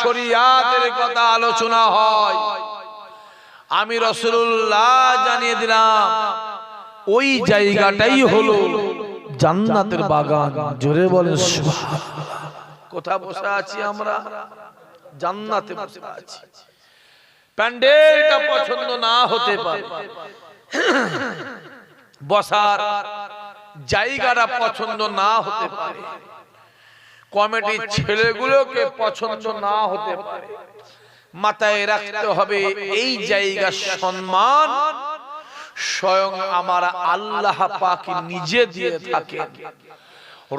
শরিয়াতের কথা আলোচনা হয়। আমি রসুল্লাহ জানিয়ে দিলাম, ওই জায়গাটাই হলো জান্নাতের বাগান। জোরে বলে কোথা বসে আছি আমরা? জান্নাতে বসে আছি। প্যান্ডেলটা পছন্দ না হতে পারে। বসার জায়গাটা পছন্দ না হতে পারে। কমিটির ছেলেগুলোকে পছন্দ না হতে পারে। মাথায় রাখতে হবে এই জায়গার সম্মান। স্বয়ং আমার আল্লাহ পাক নিজে দিয়ে থাকে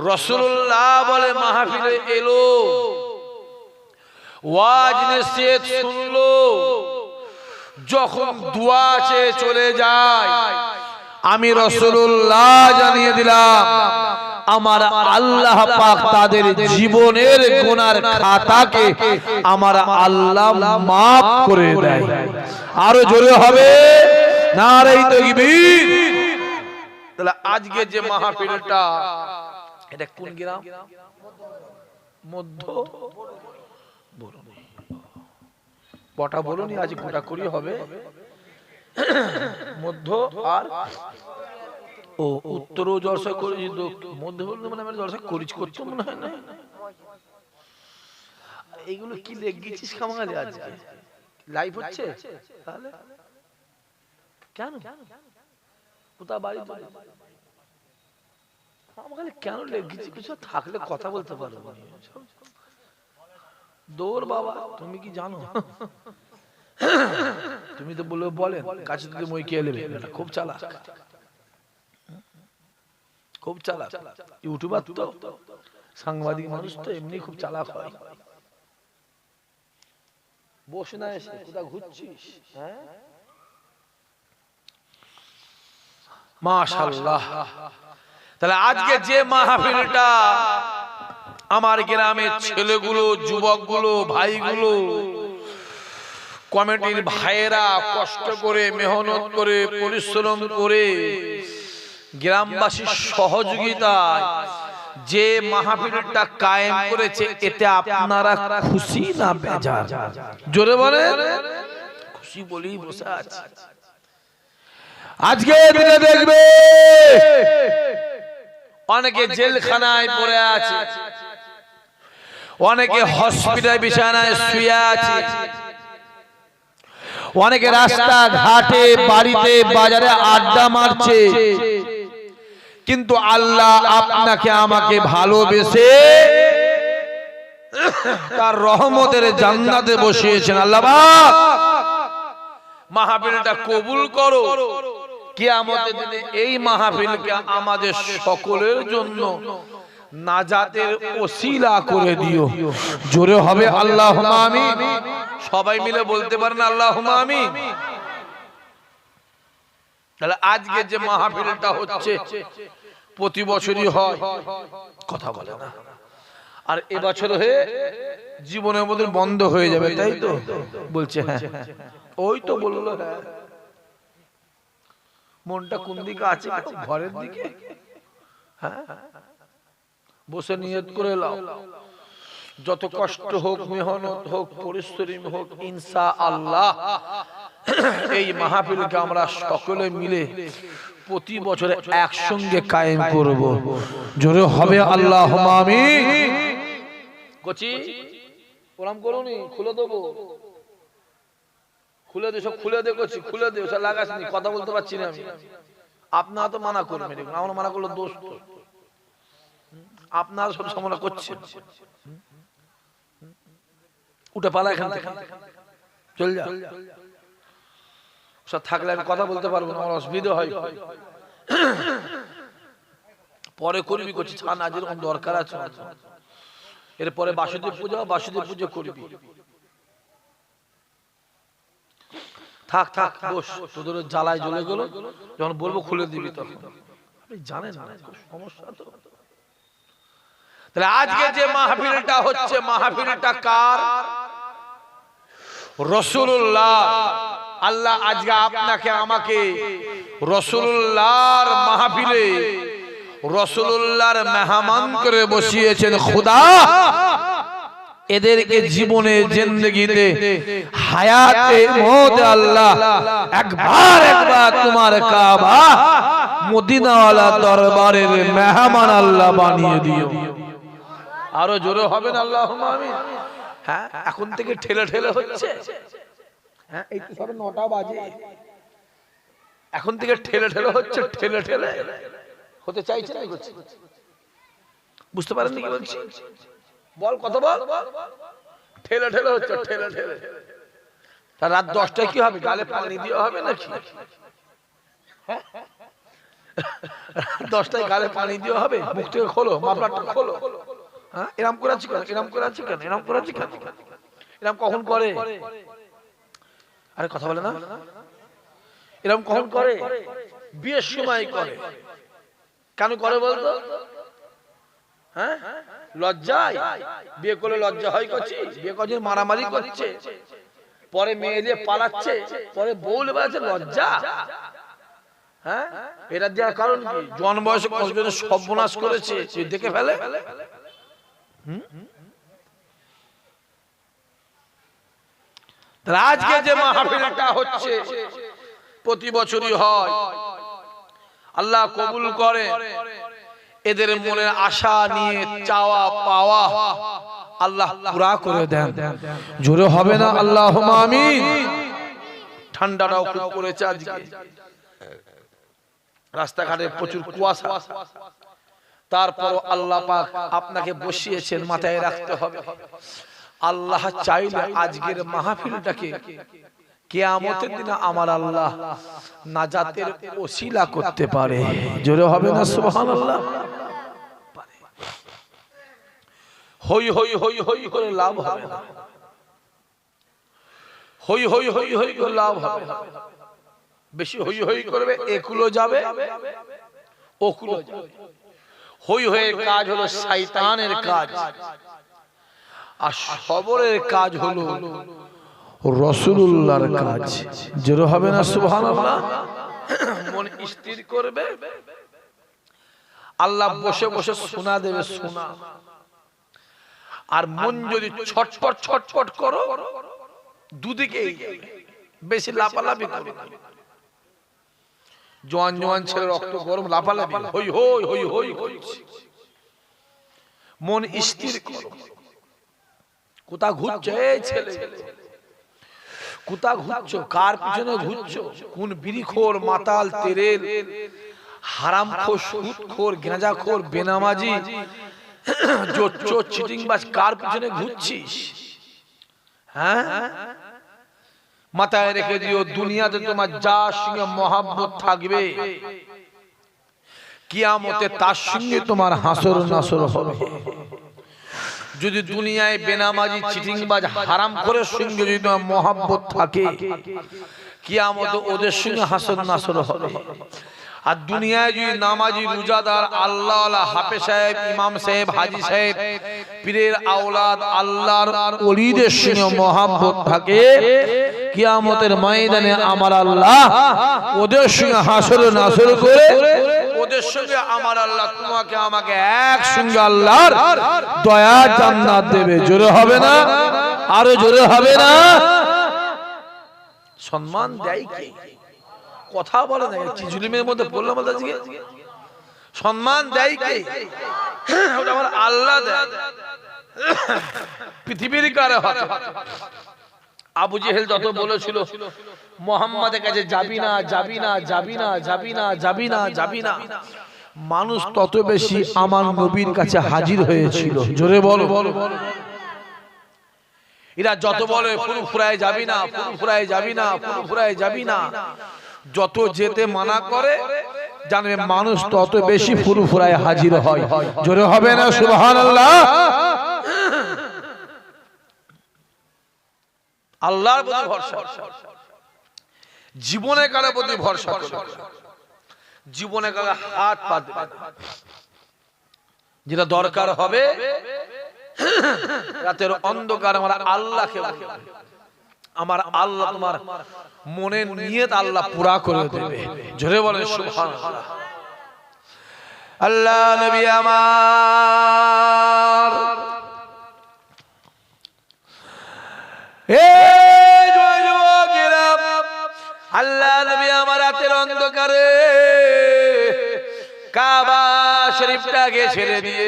রসুল্লাহ বলে মাহফিলে এলো। ওয়াজ নসিহত শুনলো। যখন দোয়া চেয়ে চলে যায় আমি রসুল্লাহ জানিয়ে দিলাম আমার আল্লাহ পাক তাদের জীবনের গুনার খাতাকে আমার আল্লাহ মাফ করে দেয়। আরও জোরে হবে? নারাই তকবীর। তাহলে আজকে যে মাহফিলটা, এটা কোন গ্রাম? মধ্য কটা বলুনি আজ গোটা করি হবে। মধ্য আর ও উত্তর জলসা করেছি মধ্যে মানে আমি জলসা করিস করছ মনে হয় না। এইগুলো কি আজকে লাইভ হচ্ছে? তাহলে? কেন? কোথা বাড়ি আমাকে কেন কিছু থাকলে কথা বলতে পারব দৌড় বাবা তুমি কি জানো? তুমি তো বলে বলেন কাছে যদি মই কে নেবে। খুব চালাক। খুব চালাক। ইউটিউবার তো। সাংবাদিক মানুষ তো এমনি খুব চালাক হয়। বস না এসে কোথা ঘুরছিস? হ্যাঁ? তাহলে আজকে যে মাহফিলটা আমার গ্রামের ছেলেগুলো, যুবকগুলো, ভাইগুলো, কমিটির ভাইয়েরা কষ্ট করে, মেহনত করে, পরিশ্রম করে গ্রামবাসীর সহযোগিতায় যে মাহফিলটা কায়েম করেছে, এতে আপনারা খুশি না বেজার? জোরে বলেন। খুশি বলেই বসে আছে। আজকে দিনে দেখবে, অনেকে জেলখানায় পড়ে আছে, অনেকে হসপিটাল বিছানায় শুয়ে আছে, অনেকে রাস্তা ঘাটে বাড়িতে, বাজারে আড্ডা মারছে কিন্তু আল্লাহ আপনাকে আমাকে ভালোবেসে তার রহমতের জান্নাতে বসিয়েছেন। আল্লাহ পাক, মাহফিলটা কবুল করো। কিয়ামতের দিনে এই মাহফিলকে আমাদের সকলের জন্য নাজাতের ওসিলা করে দিও। জোরে হবে আল্লাহ আমি সবাই মিলে বলতে পারেন আল্লাহ আমিন। তাহলে আজকে যে মাহফিলটা হচ্ছে প্রতি বছরই হয়। কথা বলে না। আর এবছর হয়ে জীবনের মধ্যে বন্ধ হয়ে যাবে, তাই তো? বলছে হ্যাঁ ওই তো বলল হ্যাঁ। মনটা কোন দিকে আছে ঘরের দিকে? হ্যাঁ। বসে নিয়ত করে লাও যত কষ্ট হোক মেহনত হোক, পরিশ্রম হোক ইনসা আল্লাহ এই মাহফিলকে আমরা সকলে মিলে প্রতি বছরে একসঙ্গে কায়েম করব। জোরে হবে আল্লাহ আমি কচি, প্রণাম করুনি, খুলে দেবো। খুলে দে, সব খুলে দে করছি খুলে দে সব লাগাসনি, কথা বলতে পারছি না আমি। আপনারা তো মানা করবেন। আমরা মানা করল দোষ আপনারা সব সামনা করছেন। উঠে পালা এখান থেকে। চল যা। থাকলে আমি কথা বলতে পারব না, আমার অসুবিধা হয়। পরে করবি করছি, ছান আজ এরকম দরকার আছে এরপরে বাসুদেব পূজা, বাসুদেব পুজো করবি। থাক থাক, বস, তোদের জ্বালায় জ্বলে গেল। যখন বলব খুলে দিবি তখন। আপনি জানেন সমস্যা তো? তাহলে আজকে যে মাহফিলটা হচ্ছে মাহফিলটা কার? রসুল্লাহ আল্লাহ আজকে আপনাকে আমাকে রসুল্লাহর মাহফিলে রসুল্লাহর মেহমান করে বসিয়েছেন খুদা। এদেরকে জীবনে জিন্দগিতে হায়াতে মত আল্লাহ। একবার একবার তোমার কাবা মদিনাওয়ালা দরবারের মেহমান আল্লাহ বানিয়ে দিও। আরও জোরে হবে না আল্লাহ হ্যাঁ এখন থেকে ঠেলে ঠেলে হচ্ছে। হ্যাঁ এই তো নটা বাজে। এখন থেকে ঠেলে ঠেলে হচ্ছে, ঠেলে ঠেলে। হতে চাইছে না বুঝতে পারেন কি বলছি? বল কত বল। ঠেলে ঠেলে হচ্ছে, ঠেলে ঠেলে। তা রাত দশটায় কি হবে? গালে পানি দেওয়া হবে নাকি? হ্যাঁ? দশটায় গালে পানি দেওয়া হবে? মুখ থেকে খোলো মাফলারটা খোলো। হ্যাঁ? করে করে করে কথা বলে না। কখন করে? বিয়ের সময় করে। কেন করে হ্যাঁ? লজ্জায়? বিয়ে করলে লজ্জা হয় করছি বিয়ে করছে মারামারি করছে। পরে মেয়ে দিয়ে পালাচ্ছে। পরে বউলে বেড়াচ্ছে লজ্জা। হ্যাঁ? এটা দেওয়ার কারণ কি? জন বয়সে সর্বনাশ করেছে? দেখে ফেলে? আজকে যে হচ্ছে, প্রতি বছরই হয়। আল্লাহ কবুল করে। এদের মনের আশা নিয়ে, চাওয়া, পাওয়া আল্লাহ পুরা করে দেন। জোরে হবে না? আল্লাহ ঠান্ডাটাও পড়েছে আজকে। রাস্তাঘাটে প্রচুর কুয়াশা। তারপর আল্লাহ পাক আপনাকে বসিয়েছেন মাথায় রাখতে হবে। আল্লাহ চাইলে আজকের মাহফিলটাকে কেয়ামতের দিনে আমার আল্লাহ নাজাতের ওসিলা করতে পারে। জোরে হবে না সুবহানাল্লাহ? হই হই হই হই করে লাভ হবে না। হই হই হই হই করে লাভ হবে না। বেশি হই হই করবে একুলো যাবে। ওকুলো যাবে। হই হয়ে কাজ হলো শয়তানের কাজ। আর সবরের কাজ হলো রসুল্লাহর কাজ। জোরে হবে না সুবহানাল্লাহ? মন স্থির করবে? আল্লাহ বসে বসে শোনা দেবে শোনা আর মন যদি ছটপট ছটপট করো দুদিকে বেশি লাপালাপি করো। জোয়ান জোয়ান ছেলে রক্ত গরম লাফালাফি। হই হই হই হই করছে মন স্থির করো। কোথা ঘুরছে? ছেলে। কোথা ঘুরছো? কার পিছনে ঘুরছো কোন বিড়িখোর মাতাল তেরেল? হারাম খোর সুদ খোর গেঁজা খোর বেনামাজি? চোর চিটিং বাজ কার পিছনে ঘুরছিস? হ্যাঁ? মাথায় রেখে দিও দুনিয়াতে তোমার যার সঙ্গে মহাব্বত থাকবে কিয়ামতে তার সঙ্গে তোমার হাসর নাসর হবে। যদি দুনিয়ায় বেনামাজি চিটিংবাজ হারাম করে সঙ্গে যদি তোমার মহাব্বত থাকে কিয়ামতে ওদের সঙ্গে হাসর নাসর হবে। আর দুনিয়ায় যদি নামাজি রোজাদার আল্লাহ হাফে সাহেব, ইমাম সাহেব, হাজি সাহেব, পীরের আওলাদ, আল্লাহর ওলিদের সঙ্গে মহাব্বত থাকে, কিয়ামতের ময়দানে আমার আল্লাহ ওদের সঙ্গে হাসর নাসর করে, ওদের সঙ্গে আমার আল্লাহ তোমাকে আমাকে এক সঙ্গে দয়া জান্নাত দেবে। জোরে হবে না? আরও জোরে হবে না? সম্মান দেয় কে? কথা বলে না চিজুলিমের মধ্যে বললাম আজকে সম্মান দেয় কে? ওটা আমার আল্লাহ দেয়। পৃথিবীর কারে হাতে। আবু জেহেল যত বলেছিল, মোহাম্মদের কাছে যাবি না যাবি না যাবি না যাবি না যাবি না যাবি না। মানুষ তত বেশি আমার নবীর কাছে হাজির হয়েছিল। জোরে বলো। এরা যত বলে ফুরফুরায় যাবি না ফুরফুরায় যাবি না ফুরফুরায় যাবি না। যত যেতে মানা করে জানবে মানুষ তত বেশি ফুরফুরায় হাজির হয়। জোরে হবে না সুবহানাল্লাহ? আল্লাহর প্রতি ভরসা। জীবনে কারও প্রতি ভরসা জীবনে কারও হাত পা দেবে যেটা দরকার হবে রাতের অন্ধকার আমার আল্লাহকে। আমার আল্লাহ তোমার মনের নিয়ত আল্লাহ পুরা করে দেবে। জোরে বলেন সুবহানাল্লাহ। আল্লাহ নবী আমার। আল্লাহ নবী আমার রাতের অন্ধকারে কাবা শরীফটাকে ছেড়ে দিয়ে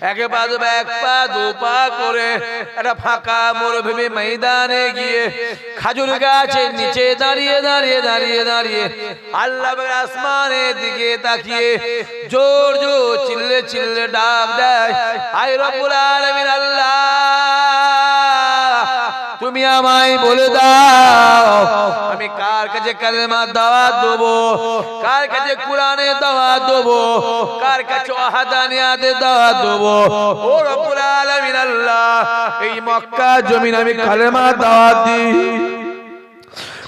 একে পা দু এক পা, দু পা করে একটা ফাঁকা মরুভূমি ময়দানে গিয়ে খাজুর গাছের নিচে দাঁড়িয়ে দাঁড়িয়ে দাঁড়িয়ে দাঁড়িয়ে আল্লাহ আসমানের দিকে তাকিয়ে জোর জোর, চিল্লে চিল্লে ডাক দেয় আই রব্বুল আলামিন, আল্লাহ! তুমি আমায় বলে দাও, আমি কার কাছে কালেমা দাওয়াত দেব? কার কাছে কোরআনে দাওয়া দেব? কার কাছে ওয়াহদানিয়াতে দাওয়া দেব? ও রব্বুল আলামিন আল্লাহ, এই মক্কা জমিন আমি কালেমা দাওয়া দিই,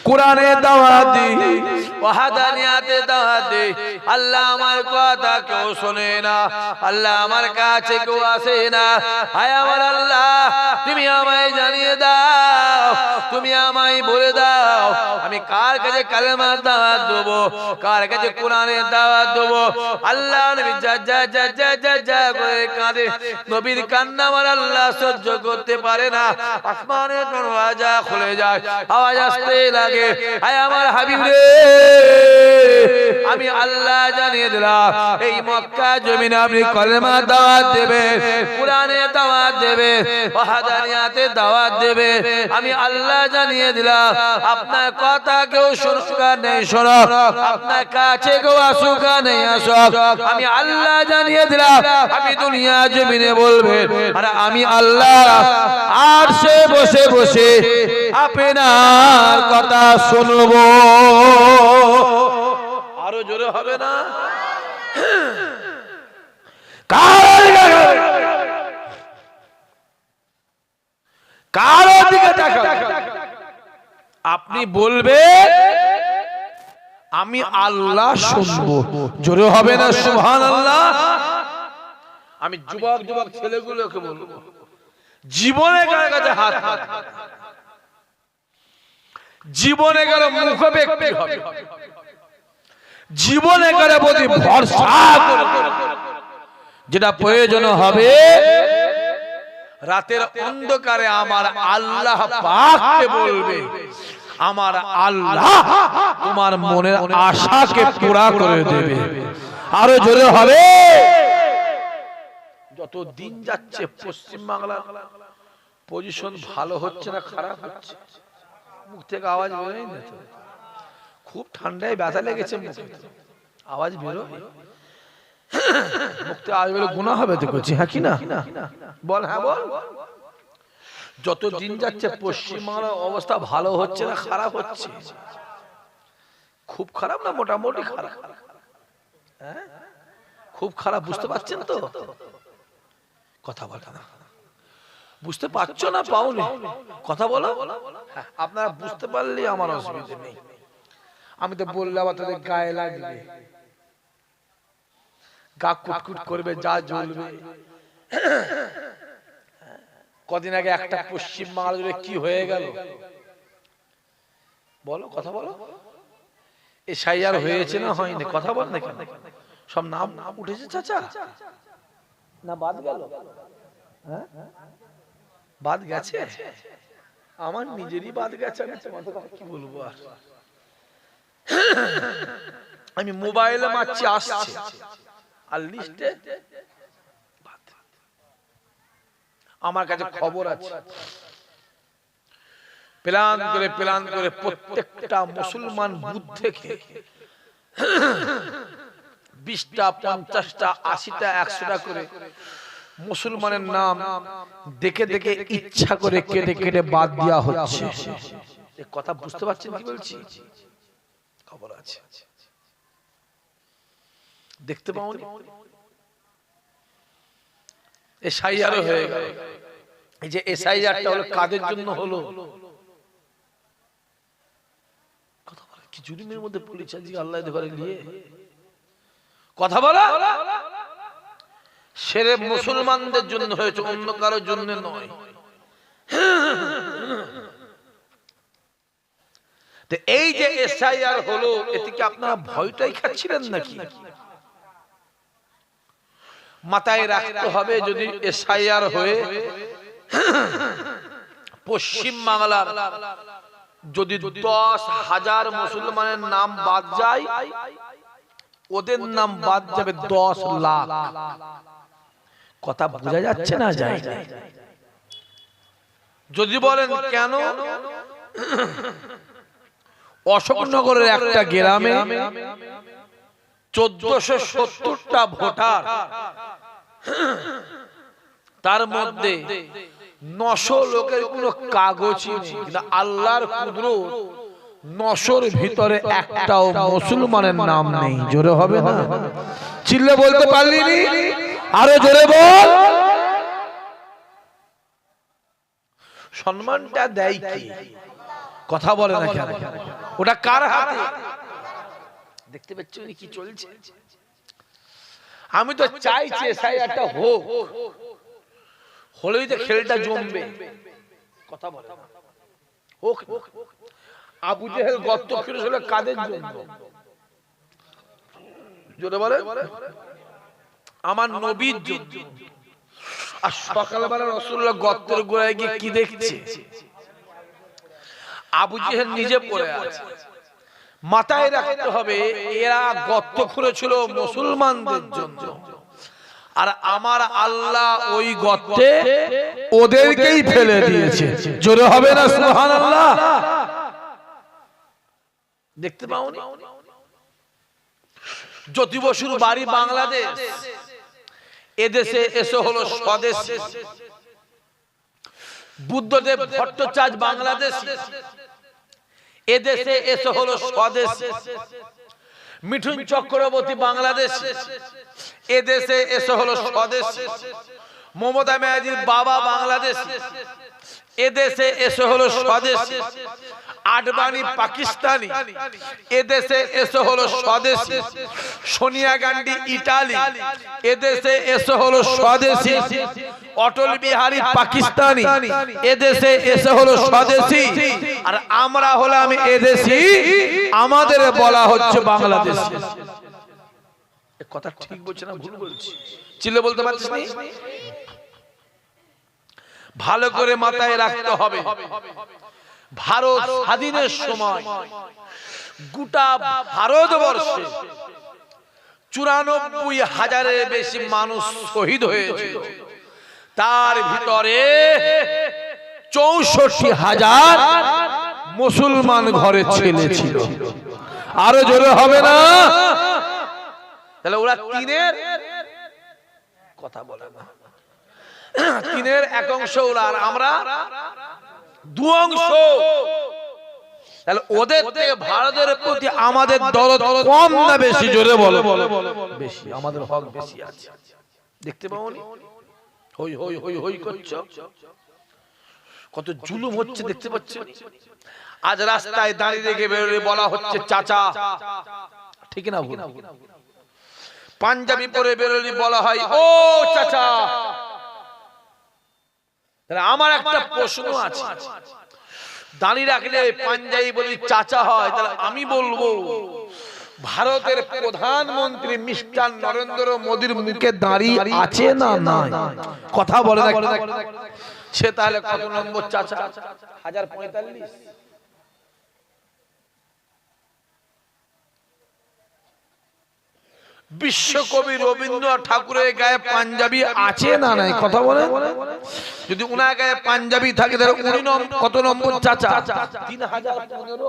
কোরআনে দাওয়া দি আল্লাহ আমার কথা কেউ শোনে না। আল্লাহ হায় আমি কার কাছে কালেমা দাওয়াত দেবো, কার কাছে কোরআনের দাওয়াত দেবো? আল্লাহ করে কাঁদে। নবীর কান্না আমার আল্লাহ সহ্য করতে পারে না। আসমানের দরওয়াজা খুলে যায়, আওয়াজ আসতে লাগে। আয় আমার হাবিব রে! আমি আল্লাহ জানিয়ে দিলাম, এই মক্কা জমিনে আপনি কলেমা দাওয়াত দেবে, কোরআনে দাওয়াত দেবে, ওয়াহাদানিয়াতে দাওয়াত দেবে। আমি আল্লাহ জানিয়ে দিলাম, আপনার কথা কেউ শুনুক নেই শোনো আপনার কাছে কেউ আসুক নেই আসুক। আমি আল্লাহ জানিয়ে দিলাম আমি দুনিয়া জমিনে বলবে আর আমি আল্লাহ, আর সে বসে বসে আপনার কথা শুনব। আরও জোরে হবে না? আপনি বলবে, আমি আল্লাহ শুনব। জোরে হবে না সুবহান আল্লাহ আমি যুবক যুবক ছেলেগুলোকে বলব। জীবনে কার কাছে হাত হাত। জীবনে গেল মুখ ব্যক্তি হবে। জীবনে গেলে প্রতি ভরসা যেটা প্রয়োজন হবে, রাতের অন্ধকারে আমার আল্লাহ পাককে বলবে, আমার আল্লাহ তোমার মনের আশাকে পুরা করে দেবে। আরও জোরে হবে। যত দিন যাচ্ছে পশ্চিম বাংলার পজিশন ভালো হচ্ছে না খারাপ হচ্ছে? মুখ থেকে আওয়াজ বেরোয় না তো। খুব ঠান্ডায় ব্যথা লেগেছে মুখে আওয়াজ বেরো মুখতে আওয়াজ বেরো গুণা হবে তো করছি হ্যাঁ কি না? বল হ্যাঁ বল। যত দিন যাচ্ছে পশ্চিমবাংলার অবস্থা ভালো হচ্ছে না, খারাপ হচ্ছে? খুব খারাপ না, মোটামুটি খারাপ? হ্যাঁ? খুব খারাপ, বুঝতে পারছেন তো? কথা বলে না বুঝতে পারছ না পাওনি? কথা বলো। আপনারা বুঝতে পারলে আমার অসুবিধা নেই। আমি তো বললে আবার তাদের গায়ে লাগবে। গা কুটকুট করবে যা জ্বলবে। কদিন আগে একটা পশ্চিম বাংলা কি হয়ে গেল? বলো কথা বলো। এ সাইয়ার হয়েছে না হয়নি? কথা বল না কেন? সব নাম নাম উঠেছে চাচা? না বাদ গেল। হ্যাঁ? বাদ গেছে? আমার নিজেরই বাদ গেছে আমি তোমাদের কি বলব আর? আমি মোবাইলে মারছি আসছে। আর লিস্টে আমার কাছে খবর আছে। প্ল্যান করে প্ল্যান করে প্রত্যেকটা মুসলমান বুথ থেকে বিশটা পঞ্চাশটা আশিটা একশোটা করে মুসলমানের নাম দেখে দেখে ইচ্ছা করে কেটে কেটে বাদ দেওয়া হচ্ছে। কথা বুঝতে পারছেন কি বলছি? খবর আছে। দেখতে পাওনি? এসআইআরও হয়ে গেল। এই যে এসআইআরটা হলো কাদের জন্য হলো? কথা বলে কি জুলুমের মধ্যে পুলিশ আজকে আল্লাহ নিয়ে কথা বলা? সেরে মুসলমানদের জন্য হয়েছে অন্য কারোর জন্য নয়। এই যে এসআইআর হলো এতে কি আপনারা ভয়টাই খাচ্ছিলেন নাকি? মাথায় রাখতে হবে যদি এসআইআর হয়ে পশ্চিম বাংলার যদি দশ হাজার মুসলমানের নাম বাদ যায় ওদের নাম বাদ যাবে দশ লাখ। কথা বোঝা যাচ্ছে না যায়। যদি বলেন কেন? অশোকনগরের একটা গ্রামে চোদ্দশো সত্তরটা ভোটার। তার মধ্যে নশো লোকের কোনো কাগজই কিন্তু আল্লাহর কুদরত নশোর ভিতরে একটাও মুসলমানের নাম নেই। জোরে হবে না? চিল্লে বলতে পারলি আরও জোরে বল। সম্মানটা দেয় কি? কথা বলে না কেন? ওটা কার হাতে? দেখতে পাচ্ছ কি চলছে? আমি তো চাইছি একটা হোক। হলেই তো খেলটা জমবে। কথা বলে। হোক আবু জেহেল গর্ত করেছিল কাদের জন্য? জোরে বলে আমার নবীর জন্য। আর সকালবেলা রসুল্লাহ গর্তের গোড়ায় গিয়ে কি দেখছে? আবু জেহেল নিজে পড়ে আছে। মাথায় রাখতে হবে এরা গর্ত খুঁড়েছিল মুসলমানদের জন্য। আর আমার আল্লাহ ওই গর্তে ওদেরকেই ফেলে দিয়েছে। জোরে হবে না সুহান আল্লাহ দেখতে পাওনি? জ্যোতি বসুর বাড়ি বাংলাদেশ। এদেশে এসে হলো স্বদেশ। বুদ্ধদেব ভট্টাচার্য বাংলাদেশ। এদেশে এসে হলো স্বদেশ। মিঠুন চক্রবর্তী বাংলাদেশ। এদেশে এসে হলো স্বদেশ। মমতা ব্যানার্জির বাবা বাংলাদেশ। এদেশে এসে হলো স্বদেশ। আডবাণী পাকিস্তানি। এদেশে এসে হলো স্বদেশী। সোনিয়া গান্ধী ইটালি। এদেশে এসে হলো স্বদেশী। অটল বিহারী পাকিস্তানি। এদেশে এসে হলো স্বদেশী। আর আমরা হলাম এদেশি আমাদের বলা হচ্ছে বাংলাদেশ। কথা ঠিক বলছে না ভুল বলছি? চিল্লে বলতে পারছিস? ভালো করে মাথায় রাখতে হবে। ভারত স্বাধীনের সময়। গোটা ভারতবর্ষে চুরানব্বই হাজারের বেশি মানুষ শহীদ হয়েছিল। তার ভিতরে চৌষট্টি হাজার মুসলমান ঘরে ছেলে ছিল। আরও জোরে হবে না? তাহলে ওরা তিনের কথা বলে না। তিনের এক অংশ ওরা আর আমরা দু অংশ। তাহলে ওদের থেকে ভারতের প্রতি আমাদের দরদ কম না বেশি? জোরে বলো বেশি আমাদের হক বেশি আছে। দেখতে পাও হই হই হই হই করছ? কত জুলুম হচ্ছে দেখতে পাচ্ছ? আজ রাস্তায় দাঁড়িয়ে রেখে বেরোলে বলা হচ্ছে চাচা। ঠিক না ভুল? পাঞ্জাবি পরে বেরোলে বলা হয় ও চাচা! তাহলে আমার একটা প্রশ্ন আছে। দাঁড়িয়ে রাখলে পাঞ্জাবি বলি চাচা হয় তাহলে আমি বলব ভারতের প্রধানমন্ত্রী মিস্টার নরেন্দ্র মোদীর মুখে দাঁড়িয়ে আছে না না কথা বলে সে তাহলে কত নম্বর চাচা? হাজার পঁয়তাল্লিশ। বিশ্বকবি রবীন্দ্রনাথ ঠাকুরের গায়ে পাঞ্জাবি আছে না নাই? কথা বলে যদি উনার গায়ে পাঞ্জাবি থাকে তাহলে উনি কত নম্বর চাচা? তিন হাজার পনেরো।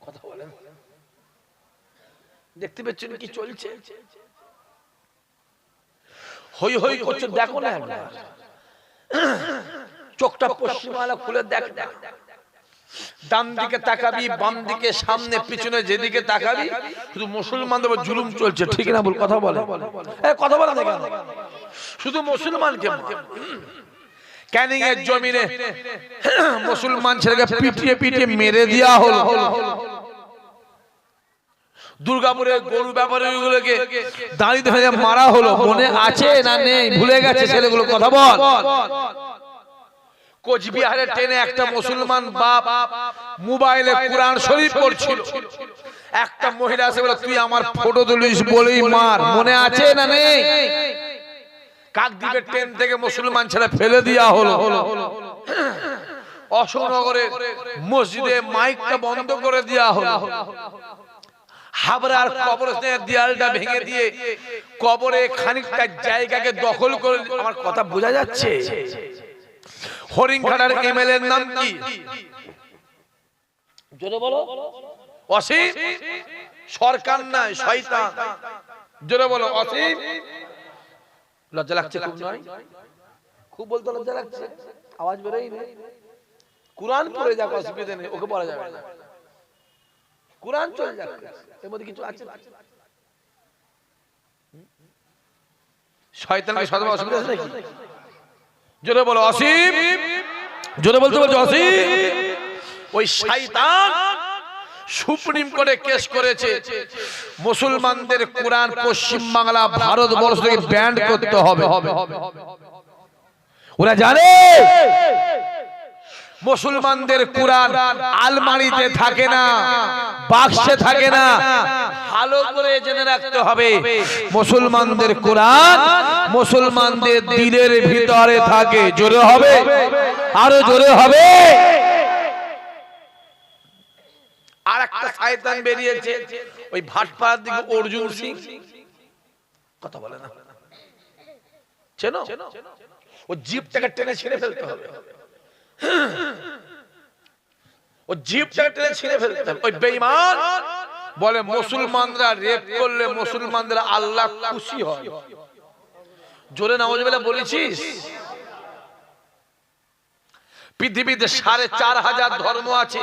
কথা বলেন। দেখতে পাচ্ছেন কি চলছে? হই হই করছে? দেখো না চোখটা পশ্চিমালা খুলে দেখ দেখ দেখ ডান দিকে তাকাবি, বাম দিকে সামনে, পিছনে যেদিকে তাকাবি, শুধু মুসলমানদের জুলুম চলছে, ঠিক না বল কথা বলে। কথা বলে শুধু মুসলমানকে ক্যানিং এর জমিনে মুসলমান ছেলেকে পিটিয়ে পিটিয়ে মেরে দেওয়া হলো। দুর্গাপুরের গরু ব্যাপারী গুলোকে দাঁড়িয়ে মারা হলো। মনে আছে না নেই? ভুলে গেছে ছেলেগুলো, কথা বল। কোচবিহারের ট্রেনে একটা মুসলমান বাপ মোবাইলে কোরআন শরীফ পড়ছিল। একটা মহিলা আছে বলে তুই আমার ফটো তুলিস বলেই মার। মনে আছে না নেই? কাকদ্বীপের ট্রেন থেকে মুসলমান ছেলে ফেলে দেওয়া হলো। অশোকনগরে মসজিদে মাইকটা বন্ধ করে দেওয়া হলো। হাবড়ার কবরস্থানের দেয়ালটা ভেঙে দিয়ে কবরে খানিকটা জায়গাকে দখল করে আমার কথা বোঝা যাচ্ছে। হরিণঘাটার এমএলএ এর নাম কি? জোরে বলো। অসীম? সরকার নাই শয়তান। জোরে বলো অসীম? লজ্জা লাগছে খুব নয়? খুব বলতে লজ্জা লাগছে। আওয়াজ বেরোই না কোরআন পড়ে যাক অসুবিধা নেই ওকে বলা যাবে না। কোরআন চলে যাক। এর মধ্যে কিছু আছে? শয়তানকে সদবা অসুবিধা আছে নাকি? জোরে বলো অসীম জোরে বলতে বলছো অসীম ওই শয়তান সুপ্রিম কোর্টে কেস করেছে মুসলমানদের কোরআন পশ্চিম বাংলা ভারতবর্ষ থেকে ব্যান্ড করতে হবে ওরা জানে মুসলমানদের কোরআন আলমারিতে থাকে না, বাক্সে থাকে না। ভালো করে জেনে রাখতে হবে, মুসলমানদের কোরআন মুসলমানদের দিলের ভিতরে থাকে। জোরে হবে? আরও জোরে হবে? আর একটা শয়তান বেরিয়েছে, ওই ভাটপাড়ার দিকে অর্জুন সিং। কথা বলে না। চেনো? ও জিপটাকে টেনে ছেড়ে ফেলতে হবে। ও জিপটাকে টেনে ছিঁড়ে ওই বলে, মুসলমানরা রেপ করলে আল্লাহ খুশি হয়। জোরে বলেছিস? পৃথিবীতে সাড়ে চার হাজার ধর্ম আছে।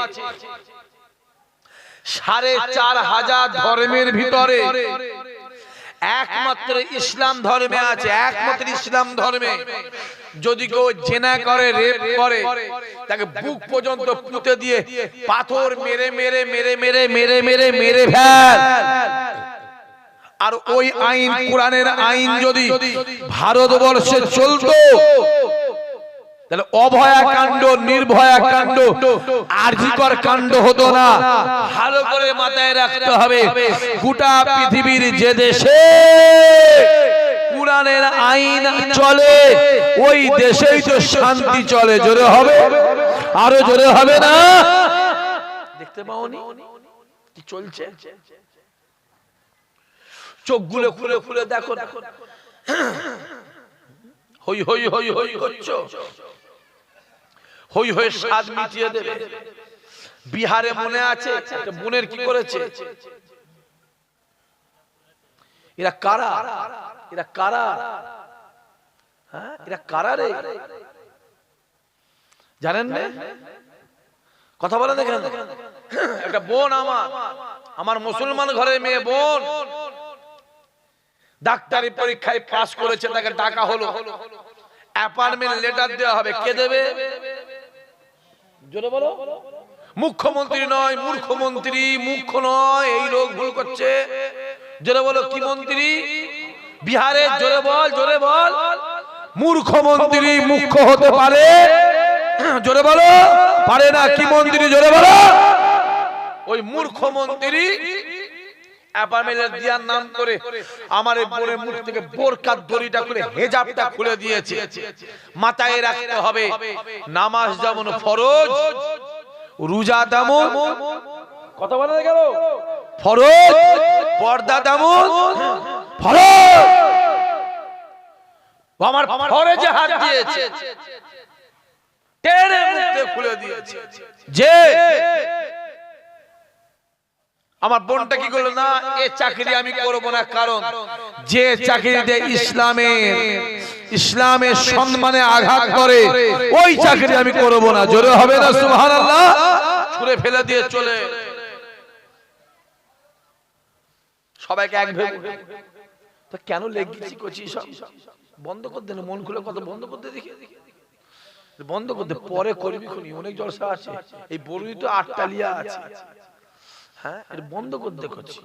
সাড়ে চার হাজার ধর্মের ভিতরে একমাত্র ইসলাম ধর্মে আছে একমাত্র ইসলাম ধর্মে। যদি কেউ জেনা করে রেপ করে তাকে বুক পর্যন্ত পুঁতে দিয়ে পাথর মেরে মেরে মেরে মেরে মেরে মেরে মেরে ফেল। আর ওই আইন কোরআনের আইন যদি ভারতবর্ষে চলতো তাহলে অভয়া কাণ্ড নির্ভয়া কাণ্ড আর্জিকর কাণ্ড হতো না ভালো করে মাথায় রাখতে হবে গোটা পৃথিবীর যে দেশে কোরআনের আইন চলে ওই দেশেই তো শান্তি চলে জোরে হবে আরও জোরে হবে না দেখতে পাওনি কি চলছে চোখগুলো খুলে খুলে দেখো দেখো হই হই হই হই করছ হই হয়ে স্বাদ মিটিয়ে দেবে। বিহারে মনে আছে? বোনের কি করেছে? এরা কারা? এরা কারা? হ্যাঁ? এরা কারা রে? জানেন না? কথা বলেন দেখেন। একটা বোন আমার। আমার মুসলমান ঘরের মেয়ে বোন। ডাক্তারি পরীক্ষায় পাস করেছে, তাকে টাকা হলো। অ্যাপার্টমেন্ট লেটার দেওয়া হবে। কে দেবে? মুখ্যমন্ত্রী নয়, মূর্খমন্ত্রী মুখ্য নয়, এই লোক ভুল করছে। জোরে বলো, কি মন্ত্রী? বিহারে জোরে বল জোরে বল। মূর্খমন্ত্রী মুখ্য হতে পারে। জোরে বলো, পারে না, কি মন্ত্রী, জোরে বলো। ওই মূর্খমন্ত্রী অ্যাপার্টমেন্টের দিয়ার নাম করে আমার এই বোনের মুখ থেকে বোরকার দড়িটা খুলে হেজাবটা খুলে দিয়েছে। মাথায় রাখতে হবে নামাজ যেমন ফরজ রোজা তেমন কথা বলা গেল ফরজ পর্দা তেমন ফরজ। আমার ফরজে হাত দিয়েছে। টেনে মুখ খুলে দিয়েছে। যে আমার বোনটা কি করল? না এ চাকরি আমি করব না কারণ যে চাকরিতে ইসলামের ইসলামের সম্মানে আঘাত করে ওই চাকরি আমি করব না। জোরে হবে না সুবহানাল্লাহ? ছুঁড়ে ফেলে দিয়ে চলে। সবাইকে এক ভেবে। তো কেন লেগেছি সব? বন্ধ করতে না মন খুলে কথা বন্ধ করতে দেখি। বন্ধ করতে পরে করবি খুনি অনেক জলসা আছে। এই বড়ই তো আটটালিয়া আছে। হ্যাঁ এটা বন্ধ করতে করছি।